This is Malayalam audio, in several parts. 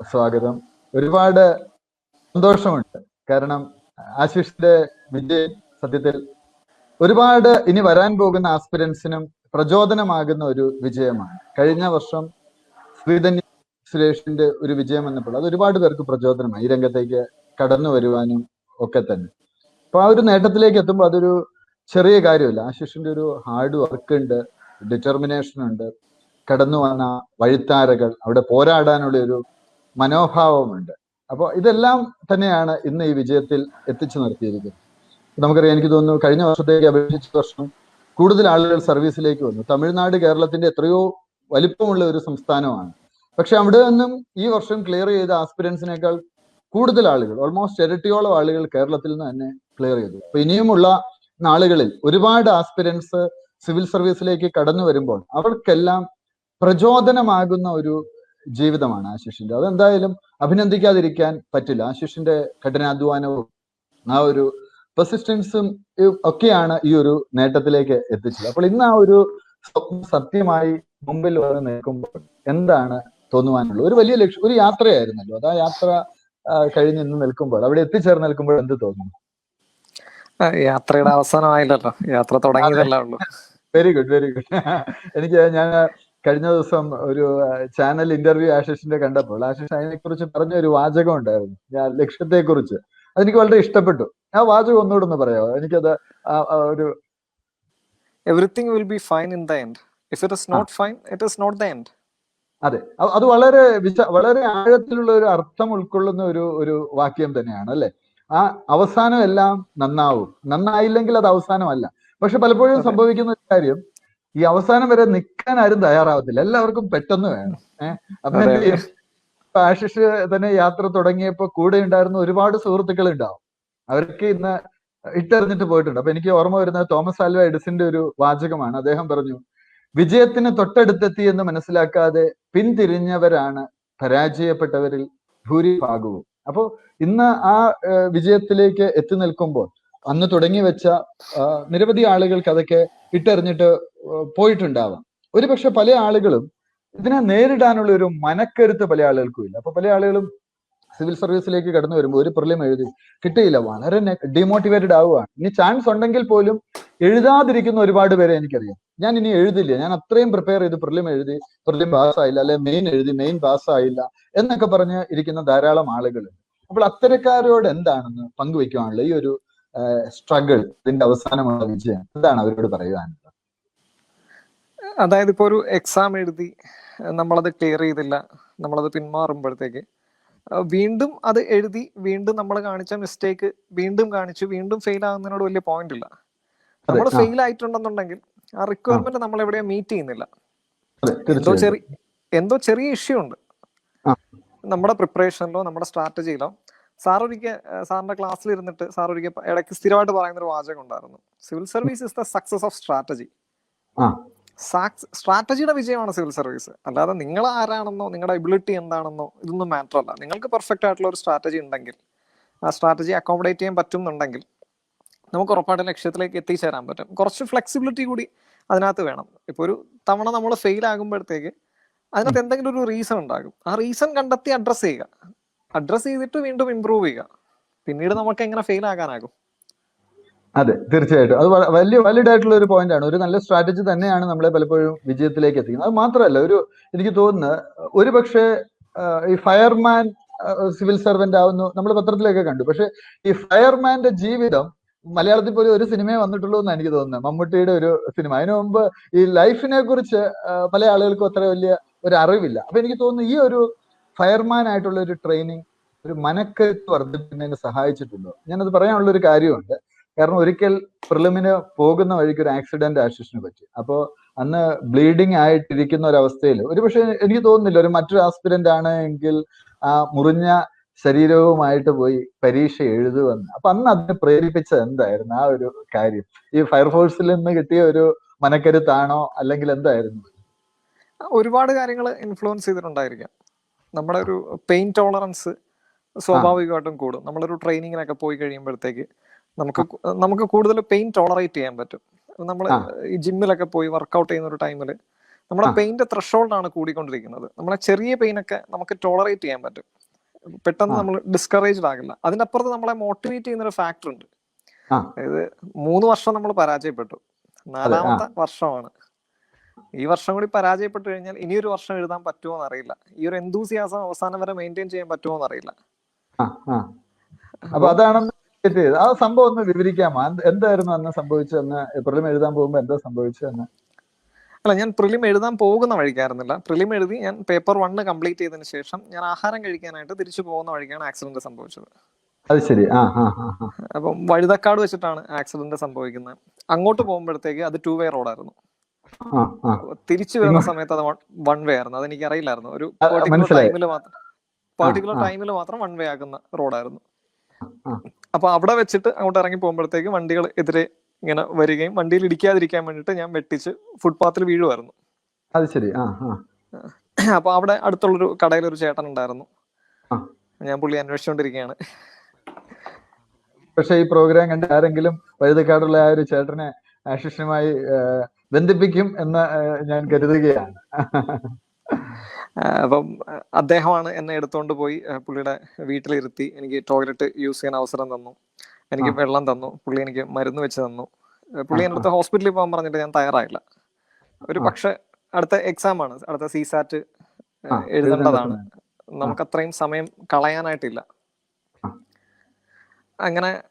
സ്വാഗതം. ഒരുപാട് സന്തോഷമുണ്ട്. കാരണം ആശിഷിന്റെ വിജയം സത്യത്തിൽ ഒരുപാട് ഇനി വരാൻ പോകുന്ന ആസ്പിരൻസിനും പ്രചോദനമാകുന്ന ഒരു വിജയമാണ്. കഴിഞ്ഞ വർഷം ശ്രീധന്യ സുരേഷിന്റെ ഒരു വിജയം എന്നപ്പോൾ അത് ഒരുപാട് പേർക്ക് പ്രചോദനമായി. ഈ രംഗത്തേക്ക് കടന്നു വരുവാനും ഒക്കെ തന്നെ. അപ്പൊ ആ ഒരു നേട്ടത്തിലേക്ക് എത്തുമ്പോൾ അതൊരു ചെറിയ കാര്യമല്ല. ആശിഷിന്റെ ഒരു ഹാർഡ് വർക്ക് ഉണ്ട് ഡിറ്റർമിനേഷൻ ഉണ്ട്. കടന്നു വന്ന വഴിത്താരകൾ അവിടെ പോരാടാനുള്ള ഒരു മനോഭാവമുണ്ട്. അപ്പോൾ ഇതെല്ലാം തന്നെയാണ് ഇന്ന് ഈ വിജയത്തിൽ എത്തിച്ചു നിർത്തിയിരിക്കുന്നത്. നമുക്കറിയാം എനിക്ക് തോന്നുന്നു കഴിഞ്ഞ വർഷത്തേക്ക് അപേക്ഷിച്ച വർഷം കൂടുതൽ ആളുകൾ സർവീസിലേക്ക് വന്നു. തമിഴ്നാട് കേരളത്തിന്റെ എത്രയോ വലിപ്പമുള്ള ഒരു സംസ്ഥാനമാണ്. പക്ഷെ അവിടെ നിന്നും ഈ വർഷം ക്ലിയർ ചെയ്ത ആസ്പിരൻസിനേക്കാൾ കൂടുതൽ ആളുകൾ ഓൾമോസ്റ്റ് ഇരട്ടിയോളം ആളുകൾ കേരളത്തിൽ നിന്ന് തന്നെ ക്ലിയർ ചെയ്തു. അപ്പൊ ഇനിയുമുള്ള നാളുകളിൽ ഒരുപാട് ആസ്പിരൻസ് സിവിൽ സർവീസിലേക്ക് കടന്നു വരുമ്പോൾ അവർക്കെല്ലാം പ്രചോദനമാകുന്ന ഒരു ജീവിതമാണ് ആശിഷിന്റെ. അതെന്തായാലും അഭിനന്ദിക്കാതിരിക്കാൻ പറ്റില്ല. ആശിഷിന്റെ കഠിനാധ്വാനവും ആ ഒരു പെർസിസ്റ്റൻസും ഒക്കെയാണ് ഈ ഒരു നേട്ടത്തിലേക്ക് എത്തിച്ചത്. അപ്പോൾ ഇന്ന് ആ ഒരു സ്വപ്നം സത്യമായി മുമ്പിൽ വന്ന് നിൽക്കുമ്പോൾ എന്താണ് തോന്നുവാനുള്ളത്? ഒരു വലിയ ലക്ഷ്യം ഒരു യാത്രയായിരുന്നല്ലോ. അത് ആ യാത്ര കഴിഞ്ഞ് ഇന്ന് നിൽക്കുമ്പോൾ അവിടെ എത്തിച്ചേർന്ന് നിൽക്കുമ്പോൾ എന്ത് തോന്നുന്നു? യാത്രയുടെ അവസാനമായില്ലല്ലോ യാത്ര തുടങ്ങിയതല്ലേ ഉള്ളൂ. വെരി ഗുഡ് വെരി ഗുഡ് എനിക്ക് ഞാൻ കഴിഞ്ഞ ദിവസം ഒരു ചാനൽ ഇന്റർവ്യൂ ആശിഷിന്റെ കണ്ടപ്പോൾ ആശിഷ് അതിനെ കുറിച്ച് പറഞ്ഞ ഒരു വാചകം ഉണ്ടായിരുന്നു. ഞാൻ ലക്ഷ്യത്തെ കുറിച്ച് അതെനിക്ക് വളരെ ഇഷ്ടപ്പെട്ടു. ആ വാചകം ഒന്നുകൂടെ ഒന്ന് പറയാമോ? എനിക്കത് ഒരു everything will be fine in the end if it is not fine it is not the end അതെ. അത് വളരെ വളരെ ആഴത്തിലുള്ള ഒരു അർത്ഥം ഉൾക്കൊള്ളുന്ന ഒരു ഒരു വാക്യം തന്നെയാണ് അല്ലെ? ആ അവസാനം എല്ലാം നന്നാവും. നന്നായില്ലെങ്കിൽ അത് അവസാനമല്ല. പക്ഷെ പലപ്പോഴും സംഭവിക്കുന്ന ഒരു കാര്യം ഈ അവസാനം വരെ നിൽക്കാൻ ആരും തയ്യാറാവത്തില്ല. എല്ലാവർക്കും പെട്ടെന്ന് വേണം. ഏഹ് അപ്പൊ ആശിഷ് തന്നെ യാത്ര തുടങ്ങിയപ്പോ കൂടെ ഉണ്ടായിരുന്ന ഒരുപാട് സുഹൃത്തുക്കൾ ഉണ്ടാവും. അവർക്ക് ഇന്ന് ഇട്ടെറിഞ്ഞിട്ട് പോയിട്ടുണ്ട്. അപ്പൊ എനിക്ക് ഓർമ്മ വരുന്നത് തോമസ് ആൽവ എഡിസിന്റെ ഒരു വാചകമാണ്. അദ്ദേഹം പറഞ്ഞു വിജയത്തിന് തൊട്ടടുത്തെത്തി എന്ന് മനസ്സിലാക്കാതെ പിന്തിരിഞ്ഞവരാണ് പരാജയപ്പെട്ടവരിൽ ഭൂരിഭാഗവും. അപ്പോൾ ഇന്ന് ആ വിജയത്തിലേക്ക് എത്തി നിൽക്കുമ്പോൾ അന്ന് തുടങ്ങി വെച്ച നിരവധി ആളുകൾക്ക് അതൊക്കെ ഇട്ടെറിഞ്ഞിട്ട് പോയിട്ടുണ്ടാവാം. ഒരുപക്ഷെ പല ആളുകളും ഇതിനെ നേരിടാനുള്ള ഒരു മനക്കരുത്ത് പല ആളുകൾക്കും ഇല്ല. അപ്പൊ പല ആളുകളും സിവിൽ സർവീസിലേക്ക് കടന്നു വരുമ്പോൾ ഒരു പ്രിലിം എഴുതി കിട്ടിയില്ല. വളരെ ഡിമോട്ടിവേറ്റഡ് ആവുകയാണ്. ഇനി ചാൻസ് ഉണ്ടെങ്കിൽ പോലും എഴുതാതിരിക്കുന്ന ഒരുപാട് പേരെ എനിക്കറിയാം. ഞാൻ ഇനി എഴുതില്ല. ഞാൻ അത്രയും പ്രിപ്പയർ ചെയ്ത് പ്രിലിം എഴുതി പ്രിലിം പാസ്സായില്ല അല്ലെ മെയിൻ എഴുതി മെയിൻ പാസ്സായില്ല എന്നൊക്കെ പറഞ്ഞ് ഇരിക്കുന്ന ധാരാളം ആളുകൾ അപ്പോൾ അത്തരക്കാരോട് എന്താണെന്ന് പങ്കുവെക്കുവാനുള്ള ഈ ഒരു സ്ട്രഗിൾ ഇതിന്റെ അവസാനമുള്ള വിജയം. എന്താണ് അവരോട് പറയുവാനുള്ളത്. അതായത് ഇപ്പോൾ ഒരു എക്സാം എഴുതി നമ്മളത് ക്ലിയർ ചെയ്തില്ല നമ്മളത് പിന്മാറുമ്പോഴത്തേക്ക് വീണ്ടും അത് എഴുതി വീണ്ടും നമ്മൾ കാണിച്ച മിസ്റ്റേക്ക് വീണ്ടും കാണിച്ചു വീണ്ടും ഫെയിൽ ആകുന്നതിനോട് വലിയ പോയിന്റ് ഇല്ല. നമ്മൾ ഫെയിൽ ആയിട്ടുണ്ടെന്നുണ്ടെങ്കിൽ ആ റിക്വയർമെന്റ് നമ്മൾ എവിടെയോ മീറ്റ് ചെയ്യുന്നില്ല. എന്തോ ചെറിയ എന്തോ ചെറിയ ഇഷ്യൂ ഉണ്ട്. നമ്മുടെ പ്രിപ്പറേഷനിലോ നമ്മുടെ സ്ട്രാറ്റജിയിലോ സാർ ഒരിക്കൽ സാറിന്റെ ക്ലാസ്സിൽ ഇരുന്നിട്ട് സാർ ഒരിക്കൽ ഇടയ്ക്ക് സ്ഥിരമായിട്ട് പറയുന്ന ഒരു വാചകം ഉണ്ടായിരുന്നു civil service is the success of strategy. സ്ട്രാറ്റജിയുടെ വിജയമാണ് സിവിൽ സർവീസ്. അല്ലാതെ നിങ്ങൾ ആരാണെന്നോ നിങ്ങളുടെ എബിലിറ്റി എന്താണെന്നോ ഇതൊന്നും മാറ്റർ അല്ല. നിങ്ങൾക്ക് പെർഫെക്റ്റ് ആയിട്ടുള്ള ഒരു സ്ട്രാറ്റജി ഉണ്ടെങ്കിൽ ആ സ്ട്രാറ്റജി അക്കോമഡേറ്റ് ചെയ്യാൻ പറ്റുന്നുണ്ടെങ്കിൽ നമുക്ക് ഉറപ്പായിട്ട് ലക്ഷ്യത്തിലേക്ക് എത്തിച്ചേരാൻ പറ്റും. കുറച്ച് ഫ്ലെക്സിബിലിറ്റി കൂടി അതിനകത്ത് വേണം. ഇപ്പോൾ ഒരു തവണ നമ്മൾ ഫെയിൽ ആകുമ്പോഴത്തേക്ക് അതിനകത്ത് എന്തെങ്കിലും ഒരു റീസൺ ഉണ്ടാകും. ആ റീസൺ കണ്ടെത്തി അഡ്രസ്സ് ചെയ്യുക. അഡ്രസ്സ് ചെയ്തിട്ട് വീണ്ടും ഇമ്പ്രൂവ് ചെയ്യുക. പിന്നീട് നമുക്ക് എങ്ങനെ ഫെയിൽ ആകാനാകും? അതെ തീർച്ചയായിട്ടും. അത് വലിയ വാലിഡ് ആയിട്ടുള്ള ഒരു പോയിന്റ് ആണ്. ഒരു നല്ല സ്ട്രാറ്റജി തന്നെയാണ് നമ്മളെ പലപ്പോഴും വിജയത്തിലേക്ക് എത്തിക്കുന്നത്. അത് മാത്രമല്ല ഒരു എനിക്ക് തോന്നുന്നത് ഒരു പക്ഷേ ഈ ഫയർമാൻ സിവിൽ സർവന്റ് ആവുന്നു. നമ്മൾ പത്രത്തിലൊക്കെ കണ്ടു. പക്ഷെ ഈ ഫയർമാന്റെ ജീവിതം മലയാളത്തിൽ പോലും ഒരു സിനിമയെ വന്നിട്ടുള്ളൂ എന്ന് എനിക്ക് തോന്നുന്നത്. മമ്മൂട്ടിയുടെ ഒരു സിനിമ. അതിനു മുമ്പ് ഈ ലൈഫിനെ കുറിച്ച് പല ആളുകൾക്കും അത്ര വലിയ ഒരു അറിവില്ല. അപ്പൊ എനിക്ക് തോന്നുന്നു ഈ ഒരു ഫയർമാൻ ആയിട്ടുള്ള ഒരു ട്രെയിനിങ് ഒരു മനക്കരുത്ത് വർദ്ധിപ്പിക്കുന്നതിന് സഹായിച്ചിട്ടുണ്ടോ. ഞാനത് പറയാനുള്ള ഒരു കാര്യമുണ്ട്. കാരണം ഒരിക്കൽ പ്രിലിമിന് പോകുന്ന വഴിക്ക് ഒരു ആക്സിഡന്റ് ആശിഷിന് പറ്റി. അപ്പോൾ അന്ന് ബ്ലീഡിങ് ആയിട്ടിരിക്കുന്ന ഒരു അവസ്ഥയിൽ ഒരു പക്ഷേ എനിക്ക് തോന്നുന്നില്ല ഒരു മറ്റൊരു ആസ്പിരന്റ് ആണ് എങ്കിൽ ആ മുറിഞ്ഞ ശരീരവുമായിട്ട് പോയി പരീക്ഷ എഴുതുമെന്ന് അപ്പൊ അന്ന് അതിനെ പ്രേരിപ്പിച്ചത് എന്തായിരുന്നു? ആ ഒരു കാര്യം. ഈ ഫയർഫോഴ്സിൽ നിന്ന് കിട്ടിയ ഒരു മനക്കരുത്താണോ? അല്ലെങ്കിൽ എന്തായിരുന്നു? ഒരുപാട് കാര്യങ്ങൾ ഇൻഫ്ലുവൻസ് ചെയ്തിട്ടുണ്ടായിരിക്കാം. നമ്മുടെ ഒരു പെയിൻ ടോളറൻസ് സ്വാഭാവികമായിട്ടും കൂടും. നമ്മളൊരു ട്രെയിനിങ്ങിനൊക്കെ പോയി കഴിയുമ്പോഴത്തേക്ക് നമുക്ക് നമുക്ക് കൂടുതൽ പെയിൻ ടോളറേറ്റ് ചെയ്യാൻ പറ്റും. നമ്മൾ ഈ ജിമ്മിലൊക്കെ പോയി വർക്കൗട്ട് ചെയ്യുന്ന ഒരു ടൈമിൽ നമ്മുടെ. പെയിന്റ് ത്രഷോൾഡ് ആണ് കൂടിക്കൊണ്ടിരിക്കുന്നത്. നമ്മളെ ചെറിയ പെയിനൊക്കെ നമുക്ക് ടോളറേറ്റ് ചെയ്യാൻ പറ്റും. പെട്ടെന്ന് നമ്മൾ ഡിസ്കറേജ്ഡ് ആകില്ല. അതിനപ്പുറത്ത് നമ്മളെ മോട്ടിവേറ്റ് ചെയ്യുന്ന ഒരു ഫാക്ടർ ഉണ്ട് അതായത് മൂന്ന് വർഷം നമ്മൾ പരാജയപ്പെട്ടു. നാലാമത്തെ വർഷമാണ്. ഈ വർഷം കൂടി പരാജയപ്പെട്ടു കഴിഞ്ഞാൽ ഇനി ഒരു വർഷം എഴുതാൻ പറ്റുമോ എന്നറിയില്ല ഈ ഒരു എന്തൂസിയാസം അവസാനം വരെ മെയിന്റെയിൻ ചെയ്യാൻ പറ്റുമോ എന്നറിയില്ല അപ്പൊ അതാണ്. ആ സംഭവം ഒന്ന് വിവരിക്കാമോ? എന്ത് എന്തായിരുന്നു അന്ന് സംഭവിച്ചതെന്ന്? പ്രിലിം എഴുതാൻ പോകുമ്പോ എന്താ സംഭവിച്ചതെന്ന്? അല്ല ഞാൻ പ്രിലിം എഴുതാൻ പോകുന്ന വഴിക്കായിരുന്നില്ല. പ്രിലിം എഴുതി ഞാൻ പേപ്പർ വണ്ണ് കംപ്ലീറ്റ് ചെയ്തതിന് ശേഷം ഞാൻ ആഹാരം കഴിക്കാനായിട്ട് തിരിച്ചു പോകുന്ന വഴിക്കാണ് ആക്സിഡന്റ് സംഭവിച്ചത്. അത് ശരി. അപ്പം വഴുതക്കാട് വെച്ചിട്ടാണ് ആക്സിഡന്റ് സംഭവിക്കുന്നത്. അങ്ങോട്ട് പോകുമ്പോഴത്തേക്ക് അത് ടൂ വേ റോഡായിരുന്നു തിരിച്ചു വരുന്ന സമയത്ത് അത് വൺ വേ ആയിരുന്നു. അതെനിക്ക് അറിയില്ലായിരുന്നു ഒരു പർട്ടിക്കുലർ ടൈമിൽ മാത്രം പെർട്ടിക്കുലർ ടൈമിൽ മാത്രം വൺ വേ ആക്കുന്ന റോഡായിരുന്നു. അപ്പൊ അവിടെ വെച്ചിട്ട് അങ്ങോട്ട് ഇറങ്ങി പോകുമ്പോഴത്തേക്ക് വണ്ടികൾ എതിരെ ഇങ്ങനെ വരികയും വണ്ടിയിൽ ഇടിക്കാതിരിക്കാൻ വേണ്ടിട്ട് ഞാൻ വെട്ടിച്ച് ഫുട്പാത്തിൽ വീഴുമായിരുന്നു അത് ശരി. അപ്പൊ അവിടെ അടുത്തുള്ളൊരു കടയിൽ ഒരു ചേട്ടൻ ഉണ്ടായിരുന്നു. ഞാൻ പുള്ളി അന്വേഷിച്ചുകൊണ്ടിരിക്കുകയാണ് പക്ഷെ ഈ പ്രോഗ്രാം കണ്ട് ആരെങ്കിലും വഴുതക്കാടുള്ള ആ ഒരു ചേട്ടനെ ആശിഷുമായി ഏഹ്, ബന്ധിപ്പിക്കും എന്ന് ഞാൻ കരുതുകയാണ്. അപ്പം അദ്ദേഹമാണ് എന്നെ എടുത്തുകൊണ്ട് പോയി പുള്ളിയുടെ വീട്ടിലിരുത്തി എനിക്ക് ടോയ്ലറ്റ് യൂസ് ചെയ്യാൻ അവസരം തന്നു. എനിക്ക് വെള്ളം തന്നു. പുള്ളി എനിക്ക് മരുന്ന് വെച്ച് തന്നു. പുള്ളി എന്റെ അടുത്ത് ഹോസ്പിറ്റലിൽ പോകാൻ പറഞ്ഞിട്ട് ഞാൻ തയ്യാറായില്ല. ഒരു പക്ഷെ അടുത്ത എക്സാം ആണ്. അടുത്ത സി സാറ്റ് എഴുതേണ്ടതാണ്. എഴുതേണ്ടതാണ്. നമുക്ക് അത്രയും സമയം കളയാനായിട്ടില്ല. അങ്ങനെ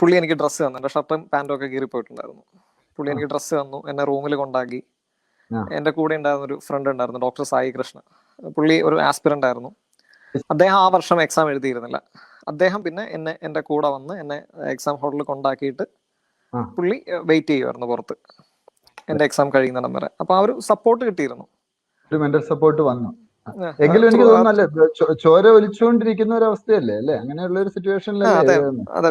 പുള്ളി എനിക്ക് ഡ്രസ്സ് തന്നു. എന്റെ ഷർട്ടും പാന്റും ഒക്കെ കീറിപ്പോയിട്ടുണ്ടായിരുന്നു. പുള്ളി എനിക്ക് ഡ്രസ്സ് തന്നു എന്നെ റൂമിൽ കൊണ്ടാക്കി. എന്റെ കൂടെ ഉണ്ടായിരുന്ന ഒരു ഫ്രണ്ട് ഉണ്ടായിരുന്നു ഡോക്ടർ സായി കൃഷ്ണ പുള്ളി ഒരു ആസ്പിറന്റ് ആയിരുന്നു. അദ്ദേഹം ആ വർഷം എക്സാം എഴുതിയിരുന്നില്ല. അദ്ദേഹം പിന്നെ എന്നെ എന്റെ കൂടെ വന്ന് എന്നെ എക്സാം ഹോളിൽ കൊണ്ടാക്കിയിട്ട് പുള്ളി വെയിറ്റ് ചെയ്യുമായിരുന്നു പുറത്ത്. എന്റെ എക്സാം കഴിയുന്നിടം വരെ. അപ്പൊ ആ ഒരു സപ്പോർട്ട് കിട്ടിയിരുന്നു. ഒരു മെന്റൽ സപ്പോർട്ട് വന്നു. എങ്കിലും എനിക്ക് ചോര ഒലിച്ചുകൊണ്ടിരിക്കുന്ന ഒരു അവസ്ഥയല്ലേ അല്ലേ? അങ്ങനെയുള്ള ഒരു സിറ്റുവേഷനിലല്ലേ അതെ.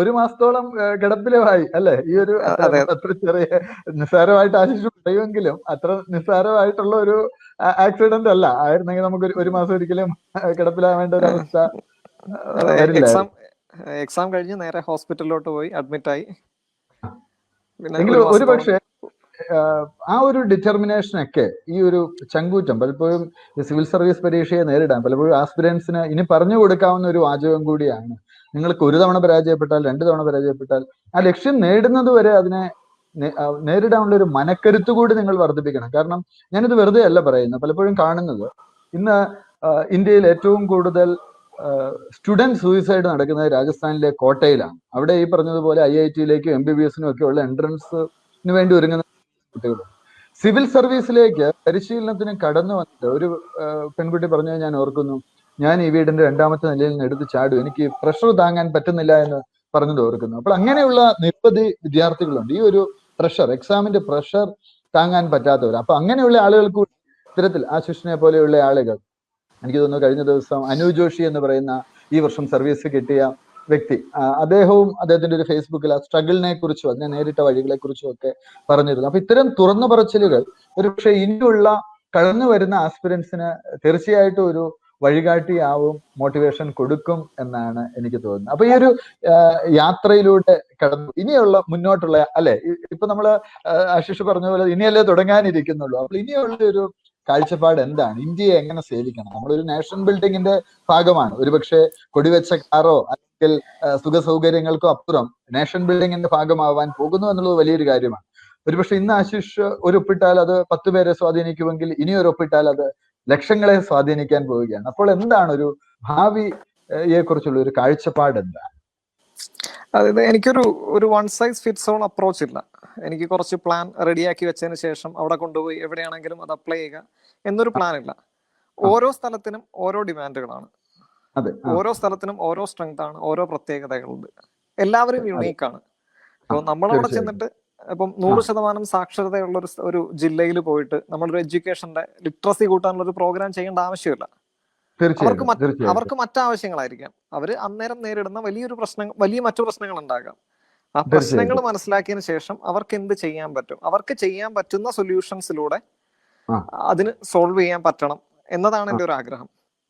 ഒരു മാസത്തോളം കിടപ്പിലുമായി അല്ലെ? ഈ ഒരു അത്ര ചെറിയ നിസ്സാരമായിട്ട് ആശിച്ചു പറയുമെങ്കിലും അത്ര നിസ്സാരമായിട്ടുള്ള ഒരു ആക്സിഡന്റ് അല്ല. ആയിരുന്നെങ്കിൽ നമുക്ക് ഒരു- മാസം ഒരിക്കലും കിടപ്പിലാവേണ്ട ഒരു അവസ്ഥ എക്സാം കഴിഞ്ഞ് നേരെ ഹോസ്പിറ്റലിലോട്ട് പോയി അഡ്മിറ്റ് ആയി. ഒരു പക്ഷേ ആ ഒരു ഡിറ്റർമിനേഷൻ ഒക്കെ ഈ ഒരു ചങ്കൂറ്റം പലപ്പോഴും സിവിൽ സർവീസ് പരീക്ഷയെ നേരിടാൻ പലപ്പോഴും ആസ്പിരൻസിന് ഇനി പറഞ്ഞു കൊടുക്കാവുന്ന ഒരു വാചകം കൂടിയാണ്. നിങ്ങൾക്ക് ഒരു തവണ പരാജയപ്പെട്ടാൽ രണ്ട് തവണ പരാജയപ്പെട്ടാൽ ആ ലക്ഷ്യം നേടുന്നത് വരെ അതിനെ നേരിടാനുള്ള ഒരു മനക്കരുത്ത് കൂടി നിങ്ങൾ വർദ്ധിപ്പിക്കണം. കാരണം ഞാനിത് വെറുതെ അല്ല പറയുന്നത് പലപ്പോഴും കാണുന്നത്. ഇന്ന് ഇന്ത്യയിൽ ഏറ്റവും കൂടുതൽ സ്റ്റുഡന്റ് സൂയിസൈഡ് നടക്കുന്നത് രാജസ്ഥാനിലെ കോട്ടയിലാണ്. അവിടെ ഈ പറഞ്ഞതുപോലെ ഐ ഐ ടിയിലേക്കും എം ബി ബി എസിനും ഒക്കെ ഉള്ള എൻട്രൻസിന് വേണ്ടി ഒരുങ്ങുന്ന കുട്ടികൾ സിവിൽ സർവീസിലേക്ക് പരിശീലനത്തിന് കടന്നു വന്നിട്ട് ഒരു പെൺകുട്ടി പറഞ്ഞത് ഞാൻ ഓർക്കുന്നു ഞാൻ ഈ വീടിന്റെ രണ്ടാമത്തെ നിലയിൽ നിന്ന് എടുത്ത് ചാടും. എനിക്ക് പ്രഷർ താങ്ങാൻ പറ്റുന്നില്ല എന്ന് പറഞ്ഞത് ഓർക്കുന്നു. അപ്പോൾ അങ്ങനെയുള്ള നിരവധി വിദ്യാർത്ഥികളുണ്ട്. ഈ ഒരു പ്രഷർ എക്സാമിന്റെ പ്രഷർ താങ്ങാൻ പറ്റാത്തവർ. അപ്പൊ അങ്ങനെയുള്ള ആളുകൾക്ക് ഇത്തരത്തിൽ ആ ആശിഷിനെ പോലെയുള്ള ആളുകൾ. എനിക്ക് തോന്നുന്നു കഴിഞ്ഞ ദിവസം അനു ജോഷി എന്ന് പറയുന്ന ഈ വർഷം സർവീസ് കിട്ടിയ വ്യക്തി അദ്ദേഹവും അദ്ദേഹത്തിന്റെ ഒരു ഫേസ്ബുക്കിൽ ആ സ്ട്രഗിളിനെ കുറിച്ചും അതിനെ നേരിട്ട വഴികളെ കുറിച്ചും ഒക്കെ പറഞ്ഞിരുന്നു. അപ്പൊ ഇത്തരം തുറന്നു പറച്ചിലുകൾ ഒരുപക്ഷെ ഇനിയുള്ള കടന്നു വരുന്ന ആസ്പിരൻസിന് തീർച്ചയായിട്ടും ഒരു വഴികാട്ടിയാവും മോട്ടിവേഷൻ കൊടുക്കും എന്നാണ് എനിക്ക് തോന്നുന്നത്. അപ്പൊ ഈ ഒരു യാത്രയിലൂടെ കടന്നു ഇനിയുള്ള മുന്നോട്ടുള്ള അല്ലെ ഇപ്പൊ നമ്മൾ ആശിഷ് പറഞ്ഞ പോലെ ഇനിയല്ലേ തുടങ്ങാനിരിക്കുന്നുള്ളൂ. അപ്പോൾ ഇനിയുള്ള ഒരു കാഴ്ചപ്പാട് എന്താണ്? ഇന്ത്യയെ എങ്ങനെ സേവിക്കണം? നമ്മളൊരു നാഷൻ ബിൽഡിങ്ങിന്റെ ഭാഗമാണ്. ഒരുപക്ഷെ കൊടിവെച്ച കാറോ അല്ലെങ്കിൽ സുഖ സൗകര്യങ്ങൾക്കോ അപ്പുറം നേഷൻ ബിൽഡിങ്ങിന്റെ ഭാഗമാവാൻ പോകുന്നു എന്നുള്ളത് വലിയൊരു കാര്യമാണ്. ഒരുപക്ഷെ ഇന്ന് ആശിഷ് ഒരു ഒപ്പിട്ടാൽ അത് പത്ത് പേരെ സ്വാധീനിക്കുമെങ്കിൽ ഇനി ഒരു ഒപ്പിട്ടാൽ അത് ലക്ഷങ്ങളെ സ്വാധീനിക്കാൻ പോവുകയാണ്. അപ്പോൾ എന്താണ് ഒരു ഭാവിയെ കുറിച്ചുള്ള ഒരു കാഴ്ചപ്പാട് എന്താ? അതായത് എനിക്കൊരു ഒരു one size fits all approach ഇല്ല. എനിക്ക് കുറച്ച് പ്ലാൻ റെഡിയാക്കി വെച്ചതിന് ശേഷം അവിടെ കൊണ്ടുപോയി എവിടെയാണെങ്കിലും അത് അപ്ലൈ ചെയ്യുക എന്നൊരു പ്ലാൻ ഇല്ല. ഓരോ സ്ഥലത്തിനും ഓരോ ഡിമാൻഡുകളാണ് അതെ. ഓരോ സ്ഥലത്തിനും ഓരോ സ്ട്രെങ്ത് ആണ് ഓരോ പ്രത്യേകതകളുണ്ട്. എല്ലാവരും യുണീക്ക് ആണ്. അപ്പോൾ നമ്മൾ തീർച്ചയായും. ചെന്നിട്ട് ഇപ്പം നൂറ് ശതമാനം സാക്ഷരതയുള്ള ഒരു ഒരു ജില്ലയിൽ പോയിട്ട് നമ്മളൊരു എഡ്യൂക്കേഷന്റെ ലിറ്ററസി കൂട്ടാനുള്ള ഒരു പ്രോഗ്രാം ചെയ്യേണ്ട ആവശ്യമില്ല. അവർക്ക് അവർക്ക് മറ്റാവശ്യങ്ങളായിരിക്കാം. അവർ അന്നേരം നേരിടുന്ന വലിയൊരു പ്രശ്നം വലിയ മറ്റു പ്രശ്നങ്ങൾ ഉണ്ടാകാം ആ പ്രശ്നങ്ങൾ മനസ്സിലാക്കിയതിനു ശേഷം അവർക്ക് എന്ത് ചെയ്യാൻ പറ്റും? അവർക്ക് ചെയ്യാൻ പറ്റുന്ന സൊല്യൂഷൻസിലൂടെ. അതിന് സോൾവ് ചെയ്യാൻ പറ്റണം എന്നതാണ് എന്റെ ഒരു ആഗ്രഹം